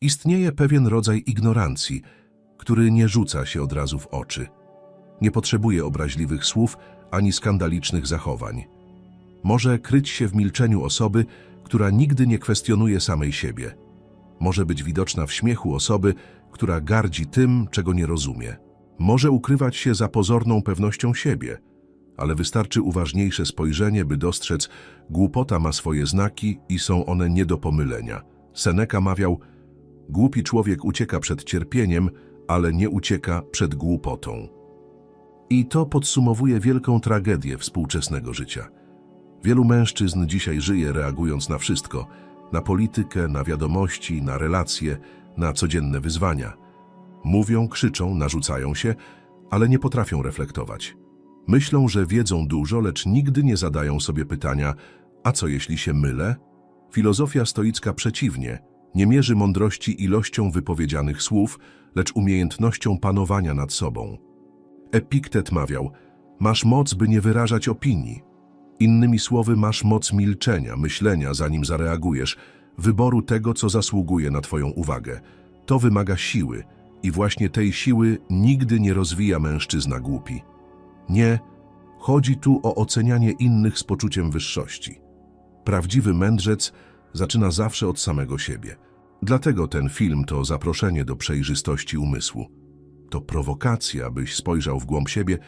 Istnieje pewien rodzaj ignorancji, który nie rzuca się od razu w oczy. Nie potrzebuje obraźliwych słów ani skandalicznych zachowań. Może kryć się w milczeniu osoby, która nigdy nie kwestionuje samej siebie. Może być widoczna w śmiechu osoby, która gardzi tym, czego nie rozumie. Może ukrywać się za pozorną pewnością siebie, ale wystarczy uważniejsze spojrzenie, by dostrzec, głupota ma swoje znaki i są one nie do pomylenia. Seneca mawiał, głupi człowiek ucieka przed cierpieniem, ale nie ucieka przed głupotą. I to podsumowuje wielką tragedię współczesnego życia. Wielu mężczyzn dzisiaj żyje reagując na wszystko, na politykę, na wiadomości, na relacje, na codzienne wyzwania. Mówią, krzyczą, narzucają się, ale nie potrafią reflektować. Myślą, że wiedzą dużo, lecz nigdy nie zadają sobie pytania, a co jeśli się mylę? Filozofia stoicka przeciwnie, nie mierzy mądrości ilością wypowiedzianych słów, lecz umiejętnością panowania nad sobą. Epiktet mawiał, masz moc, by nie wyrażać opinii. Innymi słowy, masz moc milczenia, myślenia, zanim zareagujesz, wyboru tego, co zasługuje na twoją uwagę. To wymaga siły i właśnie tej siły nigdy nie rozwija mężczyzna głupi. Nie, chodzi tu o ocenianie innych z poczuciem wyższości. Prawdziwy mędrzec zaczyna zawsze od samego siebie. Dlatego ten film to zaproszenie do przejrzystości umysłu. To prowokacja, byś spojrzał w głąb siebie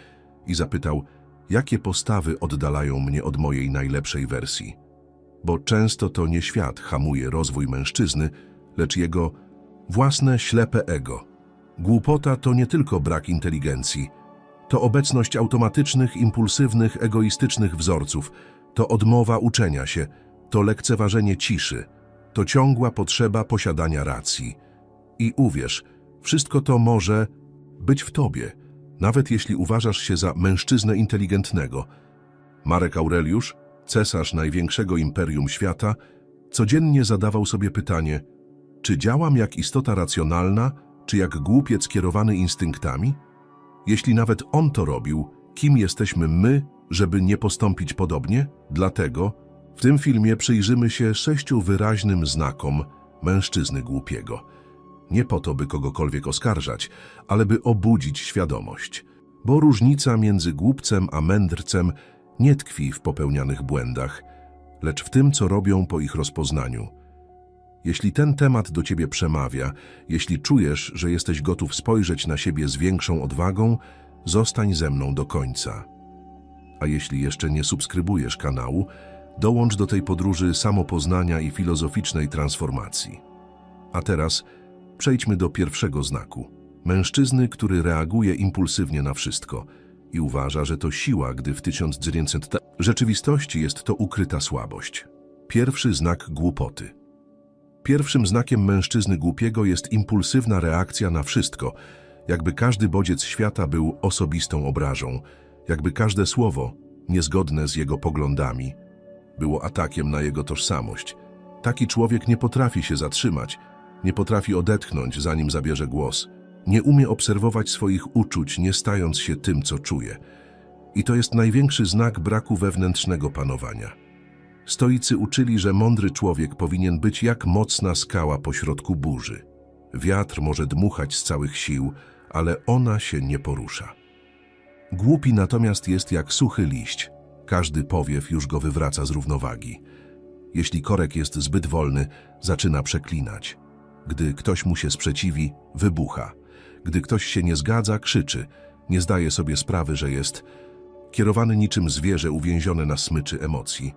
i zapytał, jakie postawy oddalają mnie od mojej najlepszej wersji. Bo często to nie świat hamuje rozwój mężczyzny, lecz jego własne ślepe ego. Głupota to nie tylko brak inteligencji, to obecność automatycznych, impulsywnych, egoistycznych wzorców, to odmowa uczenia się, to lekceważenie ciszy, to ciągła potrzeba posiadania racji. I uwierz, wszystko to może być w tobie, nawet jeśli uważasz się za mężczyznę inteligentnego. Marek Aureliusz, cesarz największego imperium świata, codziennie zadawał sobie pytanie, czy działam jak istota racjonalna, czy jak głupiec kierowany instynktami? Jeśli nawet on to robił, kim jesteśmy my, żeby nie postąpić podobnie? Dlatego w tym filmie przyjrzymy się sześciu wyraźnym znakom mężczyzny głupiego. Nie po to, by kogokolwiek oskarżać, ale by obudzić świadomość. Bo różnica między głupcem a mędrcem nie tkwi w popełnianych błędach, lecz w tym, co robią po ich rozpoznaniu. Jeśli ten temat do ciebie przemawia, jeśli czujesz, że jesteś gotów spojrzeć na siebie z większą odwagą, zostań ze mną do końca. A jeśli jeszcze nie subskrybujesz kanału, dołącz do tej podróży samopoznania i filozoficznej transformacji. A teraz przejdźmy do pierwszego znaku. Mężczyzny, który reaguje impulsywnie na wszystko i uważa, że to siła, gdy w 1900 w rzeczywistości jest to ukryta słabość. Pierwszy znak głupoty. Pierwszym znakiem mężczyzny głupiego jest impulsywna reakcja na wszystko, jakby każdy bodziec świata był osobistą obrażą, jakby każde słowo, niezgodne z jego poglądami, było atakiem na jego tożsamość. Taki człowiek nie potrafi się zatrzymać, nie potrafi odetchnąć, zanim zabierze głos. Nie umie obserwować swoich uczuć, nie stając się tym, co czuje. I to jest największy znak braku wewnętrznego panowania. Stoicy uczyli, że mądry człowiek powinien być jak mocna skała pośrodku burzy. Wiatr może dmuchać z całych sił, ale ona się nie porusza. Głupi natomiast jest jak suchy liść. Każdy powiew już go wywraca z równowagi. Jeśli korek jest zbyt wolny, zaczyna przeklinać. Gdy ktoś mu się sprzeciwi, wybucha. Gdy ktoś się nie zgadza, krzyczy. Nie zdaje sobie sprawy, że jest kierowany niczym zwierzę uwięzione na smyczy emocji.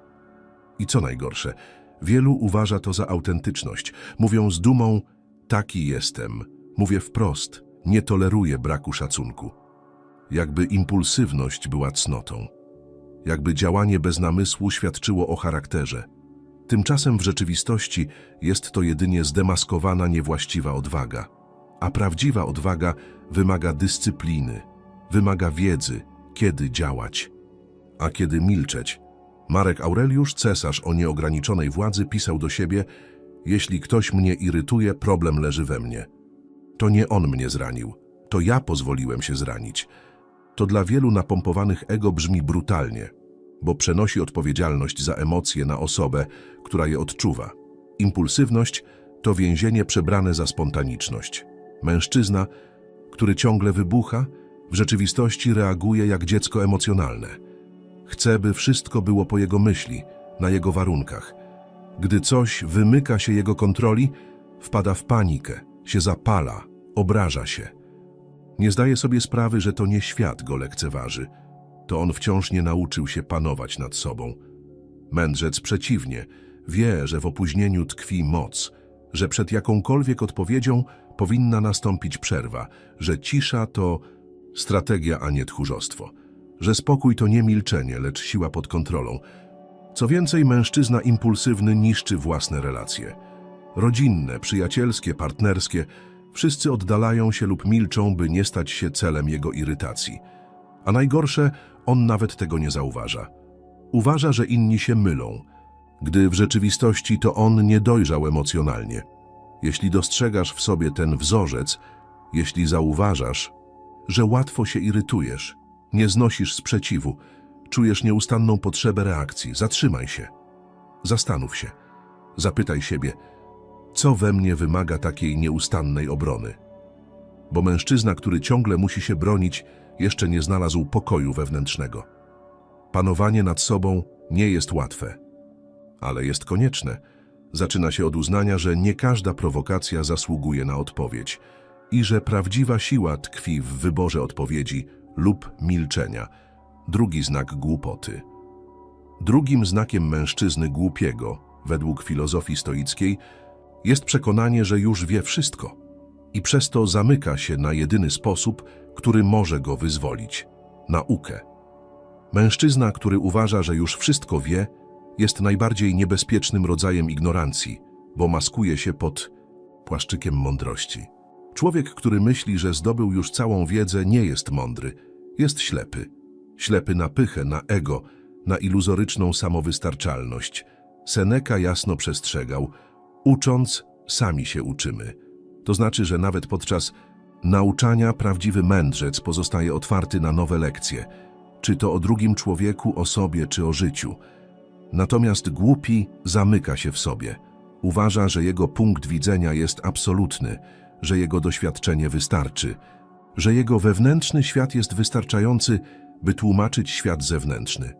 I co najgorsze, wielu uważa to za autentyczność. Mówią z dumą, taki jestem. Mówię wprost, nie toleruję braku szacunku. Jakby impulsywność była cnotą. Jakby działanie bez namysłu świadczyło o charakterze. Tymczasem w rzeczywistości jest to jedynie zdemaskowana niewłaściwa odwaga. A prawdziwa odwaga wymaga dyscypliny, wymaga wiedzy, kiedy działać, a kiedy milczeć. Marek Aureliusz, cesarz o nieograniczonej władzy, pisał do siebie: Jeśli ktoś mnie irytuje, problem leży we mnie. To nie on mnie zranił, to ja pozwoliłem się zranić. To dla wielu napompowanych ego brzmi brutalnie, bo przenosi odpowiedzialność za emocje na osobę, która je odczuwa. Impulsywność to więzienie przebrane za spontaniczność. Mężczyzna, który ciągle wybucha, w rzeczywistości reaguje jak dziecko emocjonalne. Chce, by wszystko było po jego myśli, na jego warunkach. Gdy coś wymyka się jego kontroli, wpada w panikę, się zapala, obraża się. Nie zdaje sobie sprawy, że to nie świat go lekceważy. To on wciąż nie nauczył się panować nad sobą. Mędrzec przeciwnie, wie, że w opóźnieniu tkwi moc, że przed jakąkolwiek odpowiedzią powinna nastąpić przerwa, że cisza to strategia, a nie tchórzostwo, że spokój to nie milczenie, lecz siła pod kontrolą. Co więcej, mężczyzna impulsywny niszczy własne relacje. Rodzinne, przyjacielskie, partnerskie, wszyscy oddalają się lub milczą, by nie stać się celem jego irytacji. A najgorsze, on nawet tego nie zauważa. Uważa, że inni się mylą, gdy w rzeczywistości to on nie dojrzał emocjonalnie. Jeśli dostrzegasz w sobie ten wzorzec, jeśli zauważasz, że łatwo się irytujesz, nie znosisz sprzeciwu, czujesz nieustanną potrzebę reakcji, zatrzymaj się. Zastanów się. Zapytaj siebie, co we mnie wymaga takiej nieustannej obrony. Bo mężczyzna, który ciągle musi się bronić, jeszcze nie znalazł pokoju wewnętrznego. Panowanie nad sobą nie jest łatwe, ale jest konieczne. Zaczyna się od uznania, że nie każda prowokacja zasługuje na odpowiedź i że prawdziwa siła tkwi w wyborze odpowiedzi lub milczenia. Drugi znak głupoty. Drugim znakiem mężczyzny głupiego, według filozofii stoickiej, jest przekonanie, że już wie wszystko i przez to zamyka się na jedyny sposób, który może go wyzwolić naukę. Mężczyzna, który uważa, że już wszystko wie, jest najbardziej niebezpiecznym rodzajem ignorancji, bo maskuje się pod płaszczykiem mądrości. Człowiek, który myśli, że zdobył już całą wiedzę, nie jest mądry, jest ślepy. Ślepy na pychę, na ego, na iluzoryczną samowystarczalność. Seneca jasno przestrzegał, ucząc, sami się uczymy. To znaczy, że nawet podczas nauczania prawdziwy mędrzec pozostaje otwarty na nowe lekcje, czy to o drugim człowieku, o sobie, czy o życiu. Natomiast głupi zamyka się w sobie. Uważa, że jego punkt widzenia jest absolutny, że jego doświadczenie wystarczy, że jego wewnętrzny świat jest wystarczający, by tłumaczyć świat zewnętrzny.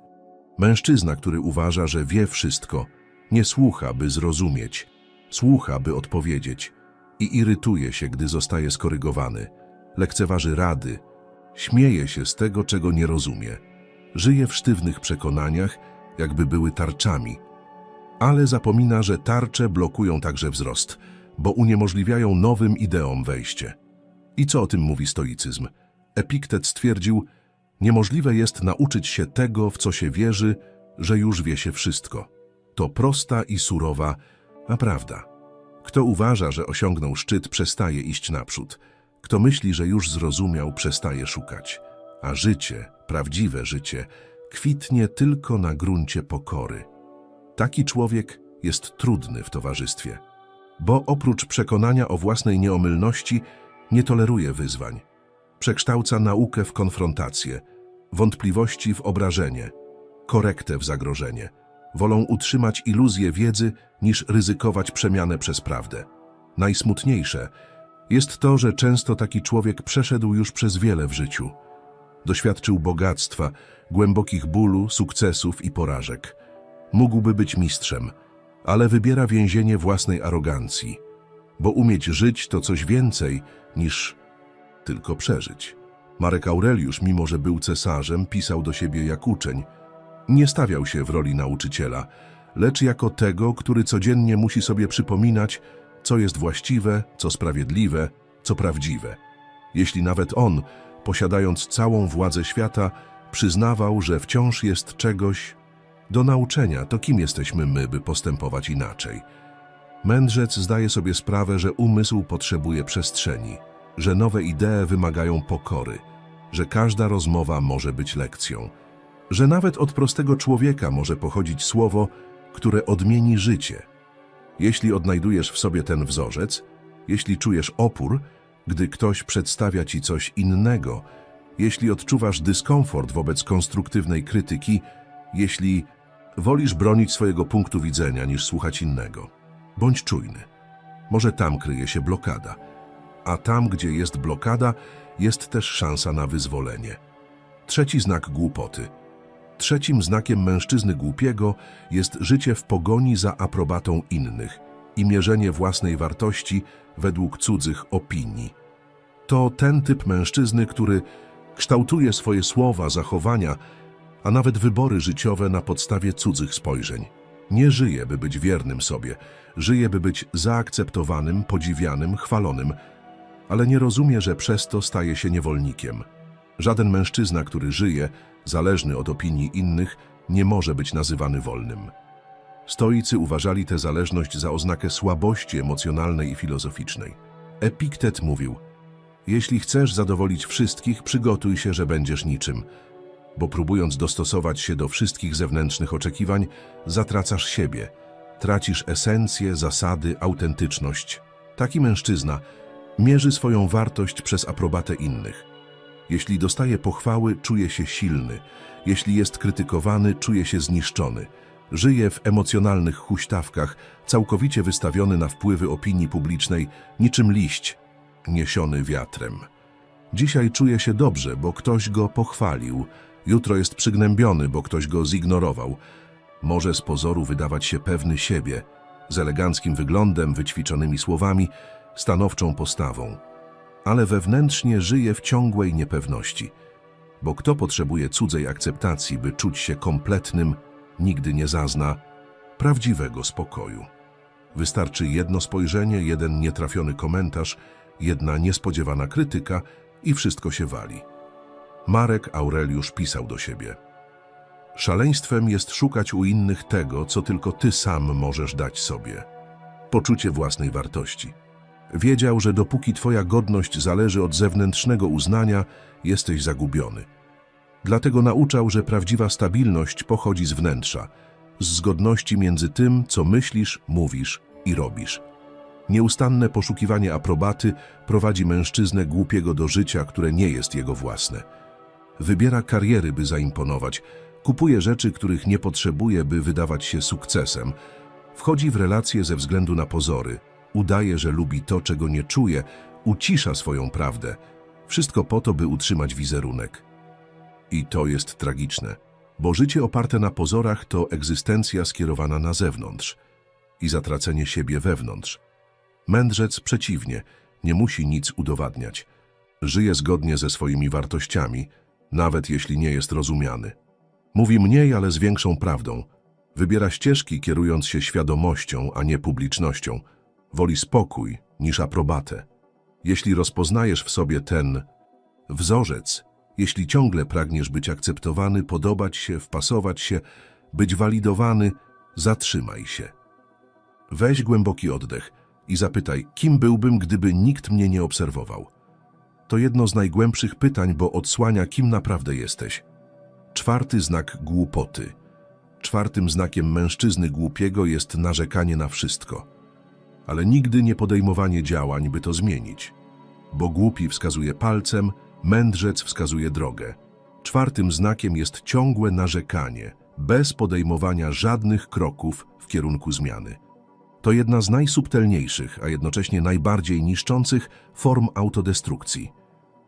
Mężczyzna, który uważa, że wie wszystko, nie słucha, by zrozumieć, słucha, by odpowiedzieć i irytuje się, gdy zostaje skorygowany, lekceważy rady, śmieje się z tego, czego nie rozumie, żyje w sztywnych przekonaniach, jakby były tarczami, ale zapomina, że tarcze blokują także wzrost, bo uniemożliwiają nowym ideom wejście. I co o tym mówi stoicyzm? Epiktet stwierdził, niemożliwe jest nauczyć się tego, w co się wierzy, że już wie się wszystko. To prosta i surowa, a prawda. Kto uważa, że osiągnął szczyt, przestaje iść naprzód. Kto myśli, że już zrozumiał, przestaje szukać. A życie, prawdziwe życie, kwitnie tylko na gruncie pokory. Taki człowiek jest trudny w towarzystwie, bo oprócz przekonania o własnej nieomylności nie toleruje wyzwań. Przekształca naukę w konfrontację, wątpliwości w obrażenie, korektę w zagrożenie. Wolą utrzymać iluzję wiedzy niż ryzykować przemianę przez prawdę. Najsmutniejsze jest to, że często taki człowiek przeszedł już przez wiele w życiu. Doświadczył bogactwa, głębokich bólu, sukcesów i porażek. Mógłby być mistrzem, ale wybiera więzienie własnej arogancji, bo umieć żyć to coś więcej niż tylko przeżyć. Marek Aureliusz, mimo że był cesarzem, pisał do siebie jak uczeń. Nie stawiał się w roli nauczyciela, lecz jako tego, który codziennie musi sobie przypominać, co jest właściwe, co sprawiedliwe, co prawdziwe. Jeśli nawet on, posiadając całą władzę świata, przyznawał, że wciąż jest czegoś do nauczenia, to kim jesteśmy my, by postępować inaczej? Mędrzec zdaje sobie sprawę, że umysł potrzebuje przestrzeni, że nowe idee wymagają pokory, że każda rozmowa może być lekcją, że nawet od prostego człowieka może pochodzić słowo, które odmieni życie. Jeśli odnajdujesz w sobie ten wzorzec, jeśli czujesz opór, gdy ktoś przedstawia ci coś innego, jeśli odczuwasz dyskomfort wobec konstruktywnej krytyki, jeśli wolisz bronić swojego punktu widzenia niż słuchać innego, bądź czujny. Może tam kryje się blokada. A tam, gdzie jest blokada, jest też szansa na wyzwolenie. Trzeci znak głupoty. Trzecim znakiem mężczyzny głupiego jest życie w pogoni za aprobatą innych i mierzenie własnej wartości według cudzych opinii. To ten typ mężczyzny, który kształtuje swoje słowa, zachowania, a nawet wybory życiowe na podstawie cudzych spojrzeń. Nie żyje, by być wiernym sobie, żyje, by być zaakceptowanym, podziwianym, chwalonym, ale nie rozumie, że przez to staje się niewolnikiem. Żaden mężczyzna, który żyje, zależny od opinii innych, nie może być nazywany wolnym. Stoicy uważali tę zależność za oznakę słabości emocjonalnej i filozoficznej. Epiktet mówił: Jeśli chcesz zadowolić wszystkich, przygotuj się, że będziesz niczym, bo próbując dostosować się do wszystkich zewnętrznych oczekiwań, zatracasz siebie, tracisz esencję, zasady, autentyczność. Taki mężczyzna mierzy swoją wartość przez aprobatę innych. Jeśli dostaje pochwały, czuje się silny. Jeśli jest krytykowany, czuje się zniszczony. Żyje w emocjonalnych huśtawkach, całkowicie wystawiony na wpływy opinii publicznej, niczym liść, niesiony wiatrem. Dzisiaj czuje się dobrze, bo ktoś go pochwalił. Jutro jest przygnębiony, bo ktoś go zignorował. Może z pozoru wydawać się pewny siebie, z eleganckim wyglądem, wyćwiczonymi słowami, stanowczą postawą ale wewnętrznie żyje w ciągłej niepewności. Bo kto potrzebuje cudzej akceptacji, by czuć się kompletnym, nigdy nie zazna prawdziwego spokoju. Wystarczy jedno spojrzenie, jeden nietrafiony komentarz, jedna niespodziewana krytyka i wszystko się wali. Marek Aureliusz pisał do siebie. Szaleństwem jest szukać u innych tego, co tylko ty sam możesz dać sobie. Poczucie własnej wartości. Wiedział, że dopóki twoja godność zależy od zewnętrznego uznania, jesteś zagubiony. Dlatego nauczał, że prawdziwa stabilność pochodzi z wnętrza, z zgodności między tym, co myślisz, mówisz i robisz. Nieustanne poszukiwanie aprobaty prowadzi mężczyznę głupiego do życia, które nie jest jego własne. Wybiera kariery, by zaimponować, kupuje rzeczy, których nie potrzebuje, by wydawać się sukcesem, wchodzi w relacje ze względu na pozory – udaje, że lubi to, czego nie czuje, ucisza swoją prawdę. Wszystko po to, by utrzymać wizerunek. I to jest tragiczne, bo życie oparte na pozorach to egzystencja skierowana na zewnątrz i zatracenie siebie wewnątrz. Mędrzec przeciwnie, nie musi nic udowadniać. Żyje zgodnie ze swoimi wartościami, nawet jeśli nie jest rozumiany. Mówi mniej, ale z większą prawdą. Wybiera ścieżki, kierując się świadomością, a nie publicznością – woli spokój niż aprobatę. Jeśli rozpoznajesz w sobie ten wzorzec, jeśli ciągle pragniesz być akceptowany, podobać się, wpasować się, być walidowany, zatrzymaj się. Weź głęboki oddech i zapytaj, kim byłbym, gdyby nikt mnie nie obserwował. To jedno z najgłębszych pytań, bo odsłania, kim naprawdę jesteś. Czwarty znak głupoty. Czwartym znakiem mężczyzny głupiego jest narzekanie na wszystko ale nigdy nie podejmowanie działań, by to zmienić. Bo głupi wskazuje palcem, mędrzec wskazuje drogę. Czwartym znakiem jest ciągłe narzekanie, bez podejmowania żadnych kroków w kierunku zmiany. To jedna z najsubtelniejszych, a jednocześnie najbardziej niszczących form autodestrukcji.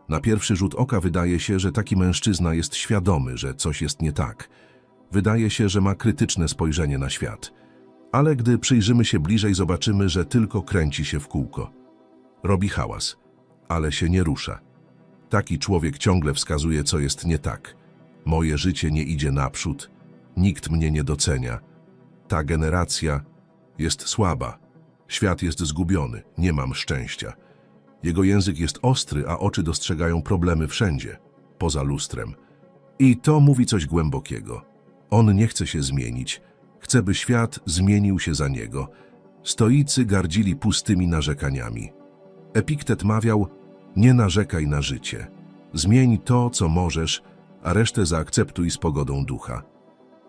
Na pierwszy rzut oka wydaje się, że taki mężczyzna jest świadomy, że coś jest nie tak. Wydaje się, że ma krytyczne spojrzenie na świat – ale gdy przyjrzymy się bliżej, zobaczymy, że tylko kręci się w kółko. Robi hałas, ale się nie rusza. Taki człowiek ciągle wskazuje, co jest nie tak. Moje życie nie idzie naprzód, nikt mnie nie docenia. Ta generacja jest słaba, świat jest zgubiony, nie mam szczęścia. Jego język jest ostry, a oczy dostrzegają problemy wszędzie, poza lustrem. I to mówi coś głębokiego. On nie chce się zmienić, Chce, by świat zmienił się za niego. Stoicy gardzili pustymi narzekaniami. Epiktet mawiał, nie narzekaj na życie. Zmień to, co możesz, a resztę zaakceptuj z pogodą ducha.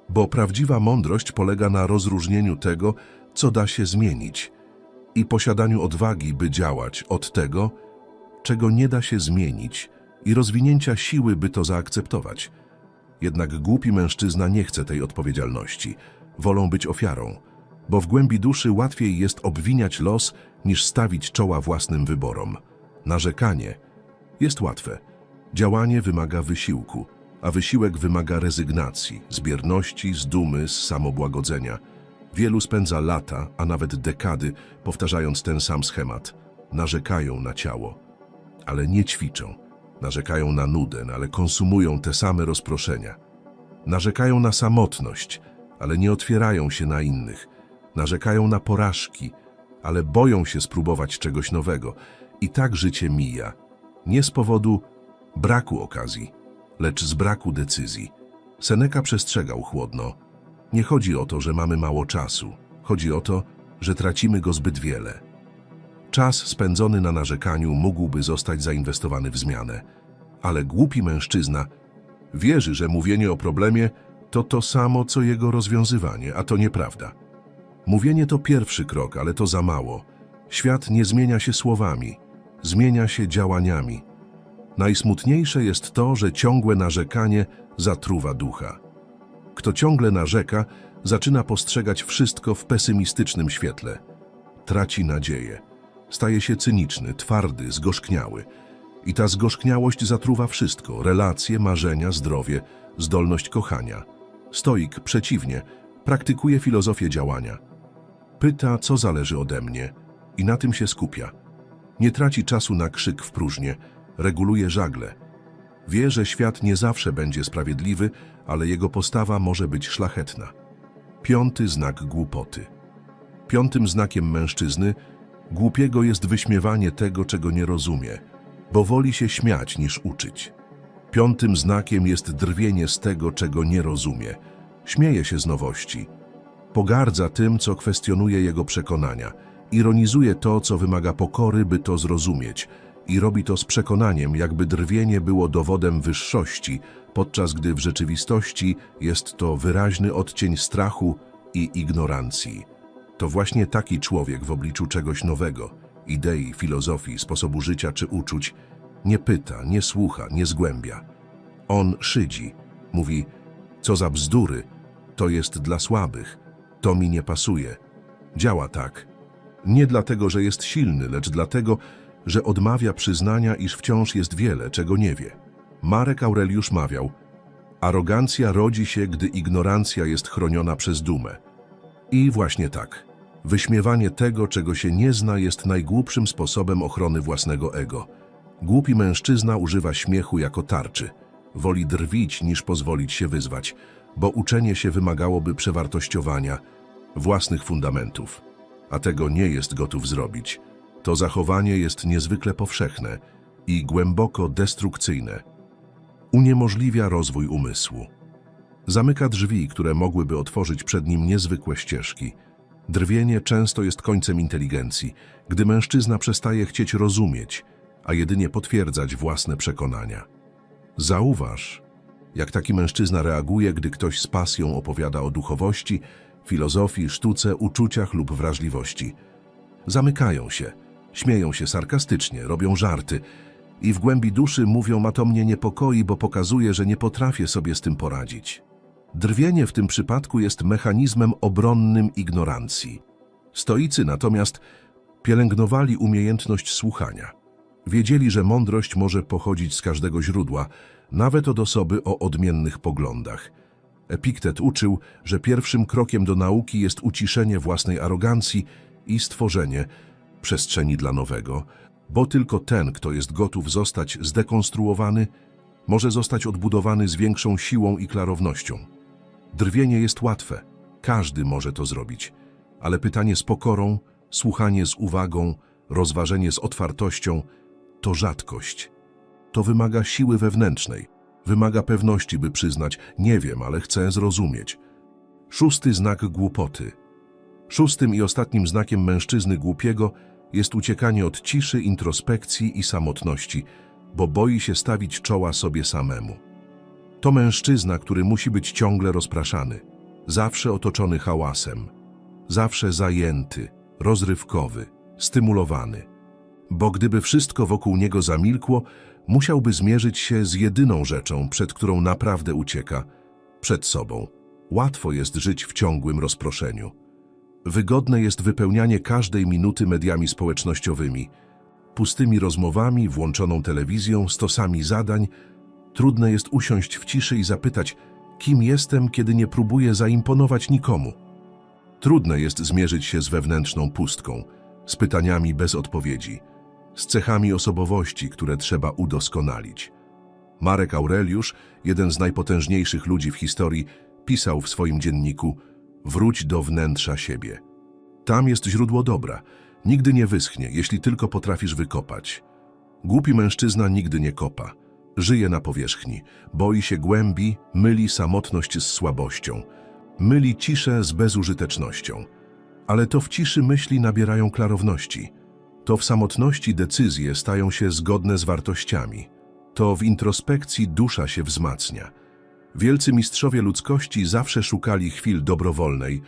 Bo prawdziwa mądrość polega na rozróżnieniu tego, co da się zmienić i posiadaniu odwagi, by działać od tego, czego nie da się zmienić i rozwinięcia siły, by to zaakceptować. Jednak głupi mężczyzna nie chce tej odpowiedzialności – wolą być ofiarą. bo w głębi duszy łatwiej jest obwiniać los, niż stawić czoła własnym wyborom. Narzekanie jest łatwe. Działanie wymaga wysiłku, a wysiłek wymaga rezygnacji, z bierności, z dumy, z samobłagodzenia. Wielu spędza lata, a nawet dekady, powtarzając ten sam schemat. Narzekają na ciało, ale nie ćwiczą. Narzekają na nudę, ale konsumują te same rozproszenia. Narzekają na samotność, ale nie otwierają się na innych. Narzekają na porażki, ale boją się spróbować czegoś nowego. I tak życie mija. Nie z powodu braku okazji, lecz z braku decyzji. Seneca przestrzegał chłodno. Nie chodzi o to, że mamy mało czasu. Chodzi o to, że tracimy go zbyt wiele. Czas spędzony na narzekaniu mógłby zostać zainwestowany w zmianę. Ale głupi mężczyzna wierzy, że mówienie o problemie to to samo, co jego rozwiązywanie, a to nieprawda. Mówienie to pierwszy krok, ale to za mało. Świat nie zmienia się słowami, zmienia się działaniami. Najsmutniejsze jest to, że ciągłe narzekanie zatruwa ducha. Kto ciągle narzeka, zaczyna postrzegać wszystko w pesymistycznym świetle. Traci nadzieję. Staje się cyniczny, twardy, zgorzkniały. I ta zgorzkniałość zatruwa wszystko: relacje, marzenia, zdrowie, zdolność kochania. Stoik, przeciwnie, praktykuje filozofię działania. Pyta, co zależy ode mnie, i na tym się skupia. Nie traci czasu na krzyk w próżnię, reguluje żagle. Wie, że świat nie zawsze będzie sprawiedliwy, ale jego postawa może być szlachetna. Piąty znak głupoty. Piątym znakiem mężczyzny głupiego jest wyśmiewanie tego, czego nie rozumie, bo woli się śmiać niż uczyć. Piątym znakiem jest drwienie z tego, czego nie rozumie. Śmieje się z nowości. Pogardza tym, co kwestionuje jego przekonania. Ironizuje to, co wymaga pokory, by to zrozumieć. I robi to z przekonaniem, jakby drwienie było dowodem wyższości, podczas gdy w rzeczywistości jest to wyraźny odcień strachu i ignorancji. To właśnie taki człowiek w obliczu czegoś nowego, idei, filozofii, sposobu życia czy uczuć, nie pyta, nie słucha, nie zgłębia. On szydzi, mówi, co za bzdury, to jest dla słabych, to mi nie pasuje. Działa tak. Nie dlatego, że jest silny, lecz dlatego, że odmawia przyznania, iż wciąż jest wiele, czego nie wie. Marek Aureliusz mawiał, arogancja rodzi się, gdy ignorancja jest chroniona przez dumę. I właśnie tak. Wyśmiewanie tego, czego się nie zna, jest najgłupszym sposobem ochrony własnego ego. Głupi mężczyzna używa śmiechu jako tarczy. Woli drwić, niż pozwolić się wyzwać, bo uczenie się wymagałoby przewartościowania własnych fundamentów. A tego nie jest gotów zrobić. To zachowanie jest niezwykle powszechne i głęboko destrukcyjne. Uniemożliwia rozwój umysłu. Zamyka drzwi, które mogłyby otworzyć przed nim niezwykłe ścieżki. Drwienie często jest końcem inteligencji, gdy mężczyzna przestaje chcieć rozumieć, a jedynie potwierdzać własne przekonania. Zauważ, jak taki mężczyzna reaguje, gdy ktoś z pasją opowiada o duchowości, filozofii, sztuce, uczuciach lub wrażliwości. Zamykają się, śmieją się sarkastycznie, robią żarty i w głębi duszy mówią, a to mnie niepokoi, bo pokazuje, że nie potrafię sobie z tym poradzić. Drwienie w tym przypadku jest mechanizmem obronnym ignorancji. Stoicy natomiast pielęgnowali umiejętność słuchania. Wiedzieli, że mądrość może pochodzić z każdego źródła, nawet od osoby o odmiennych poglądach. Epiktet uczył, że pierwszym krokiem do nauki jest uciszenie własnej arogancji i stworzenie przestrzeni dla nowego, bo tylko ten, kto jest gotów zostać zdekonstruowany, może zostać odbudowany z większą siłą i klarownością. Drwienie jest łatwe, każdy może to zrobić, ale pytanie z pokorą, słuchanie z uwagą, rozważenie z otwartością to rzadkość. To wymaga siły wewnętrznej, wymaga pewności, by przyznać, nie wiem, ale chcę zrozumieć. Szósty znak głupoty. Szóstym i ostatnim znakiem mężczyzny głupiego jest uciekanie od ciszy, introspekcji i samotności, bo boi się stawić czoła sobie samemu. To mężczyzna, który musi być ciągle rozpraszany, zawsze otoczony hałasem, zawsze zajęty, rozrywkowy, stymulowany. Bo gdyby wszystko wokół niego zamilkło, musiałby zmierzyć się z jedyną rzeczą, przed którą naprawdę ucieka przed sobą. Łatwo jest żyć w ciągłym rozproszeniu. Wygodne jest wypełnianie każdej minuty mediami społecznościowymi, pustymi rozmowami, włączoną telewizją, stosami zadań. Trudne jest usiąść w ciszy i zapytać, kim jestem, kiedy nie próbuję zaimponować nikomu. Trudne jest zmierzyć się z wewnętrzną pustką, z pytaniami bez odpowiedzi, z cechami osobowości, które trzeba udoskonalić. Marek Aureliusz, jeden z najpotężniejszych ludzi w historii, pisał w swoim dzienniku Wróć do wnętrza siebie. Tam jest źródło dobra. Nigdy nie wyschnie, jeśli tylko potrafisz wykopać. Głupi mężczyzna nigdy nie kopa. Żyje na powierzchni, boi się głębi, myli samotność z słabością, myli ciszę z bezużytecznością. Ale to w ciszy myśli nabierają klarowności. To w samotności decyzje stają się zgodne z wartościami. To w introspekcji dusza się wzmacnia. Wielcy mistrzowie ludzkości zawsze szukali chwil dobrowolnej,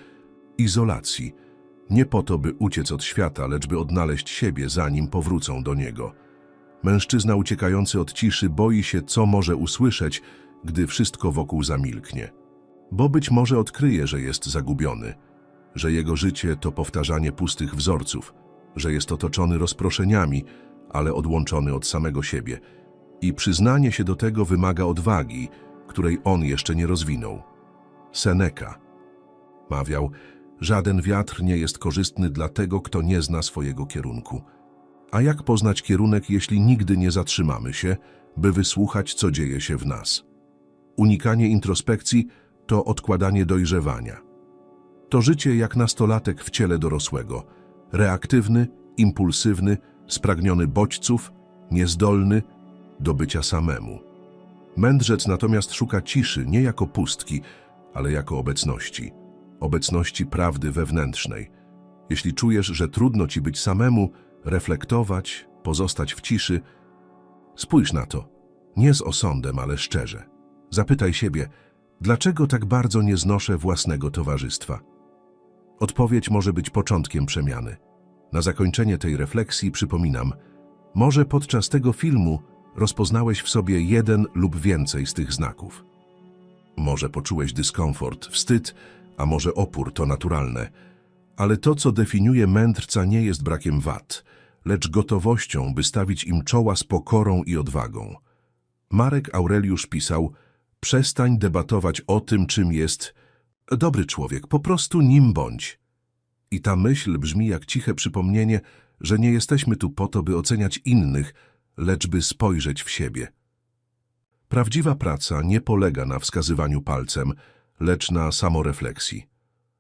izolacji, nie po to, by uciec od świata, lecz by odnaleźć siebie, zanim powrócą do niego. Mężczyzna uciekający od ciszy boi się, co może usłyszeć, gdy wszystko wokół zamilknie. Bo być może odkryje, że jest zagubiony, że jego życie to powtarzanie pustych wzorców, że jest otoczony rozproszeniami, ale odłączony od samego siebie. I przyznanie się do tego wymaga odwagi, której on jeszcze nie rozwinął. Seneca mawiał, żaden wiatr nie jest korzystny dla tego, kto nie zna swojego kierunku. A jak poznać kierunek, jeśli nigdy nie zatrzymamy się, by wysłuchać, co dzieje się w nas? Unikanie introspekcji to odkładanie dojrzewania. To życie jak nastolatek w ciele dorosłego, reaktywny, impulsywny, spragniony bodźców, niezdolny do bycia samemu. Mędrzec natomiast szuka ciszy nie jako pustki, ale jako obecności. Obecności prawdy wewnętrznej. Jeśli czujesz, że trudno ci być samemu, reflektować, pozostać w ciszy, spójrz na to, nie z osądem, ale szczerze. Zapytaj siebie, dlaczego tak bardzo nie znoszę własnego towarzystwa? Odpowiedź może być początkiem przemiany. Na zakończenie tej refleksji przypominam, może podczas tego filmu rozpoznałeś w sobie jeden lub więcej z tych znaków. Może poczułeś dyskomfort, wstyd, a może opór, to naturalne. Ale to, co definiuje mędrca, nie jest brakiem wad, lecz gotowością, by stawić im czoła z pokorą i odwagą. Marek Aureliusz pisał, przestań debatować o tym, czym jest dobry człowiek, po prostu nim bądź. I ta myśl brzmi jak ciche przypomnienie, że nie jesteśmy tu po to, by oceniać innych, lecz by spojrzeć w siebie. Prawdziwa praca nie polega na wskazywaniu palcem, lecz na samorefleksji.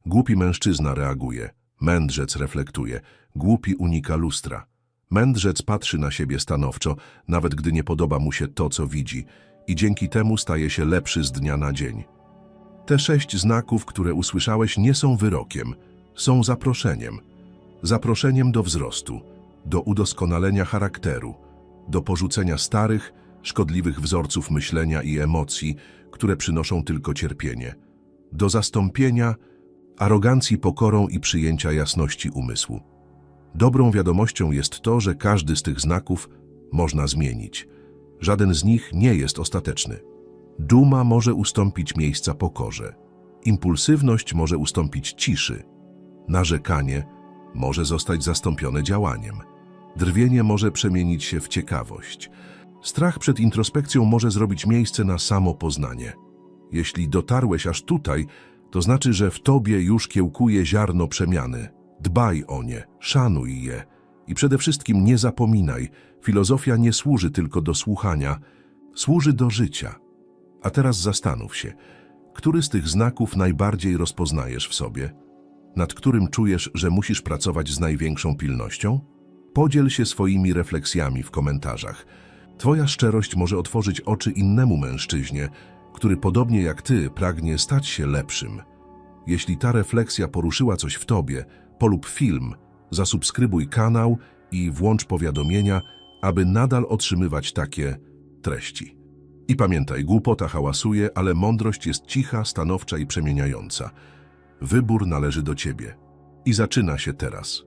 Głupi mężczyzna reaguje, mędrzec reflektuje, głupi unika lustra. Mędrzec patrzy na siebie stanowczo, nawet gdy nie podoba mu się to, co widzi, i dzięki temu staje się lepszy z dnia na dzień. Te sześć znaków, które usłyszałeś, nie są wyrokiem, są zaproszeniem. Zaproszeniem do wzrostu, do udoskonalenia charakteru, do porzucenia starych, szkodliwych wzorców myślenia i emocji, które przynoszą tylko cierpienie, do zastąpienia arogancji pokorą i przyjęcia jasności umysłu. Dobrą wiadomością jest to, że każdy z tych znaków można zmienić. Żaden z nich nie jest ostateczny. Duma może ustąpić miejsca pokorze. Impulsywność może ustąpić ciszy. Narzekanie może zostać zastąpione działaniem. Drwienie może przemienić się w ciekawość. Strach przed introspekcją może zrobić miejsce na samopoznanie. Jeśli dotarłeś aż tutaj, to znaczy, że w tobie już kiełkuje ziarno przemiany. Dbaj o nie, szanuj je i przede wszystkim nie zapominaj, filozofia nie służy tylko do słuchania, służy do życia. A teraz zastanów się, który z tych znaków najbardziej rozpoznajesz w sobie? Nad którym czujesz, że musisz pracować z największą pilnością? Podziel się swoimi refleksjami w komentarzach. Twoja szczerość może otworzyć oczy innemu mężczyźnie, który podobnie jak ty pragnie stać się lepszym. Jeśli ta refleksja poruszyła coś w tobie, polub film, zasubskrybuj kanał i włącz powiadomienia, aby nadal otrzymywać takie treści. I pamiętaj, głupota hałasuje, ale mądrość jest cicha, stanowcza i przemieniająca. Wybór należy do ciebie. I zaczyna się teraz.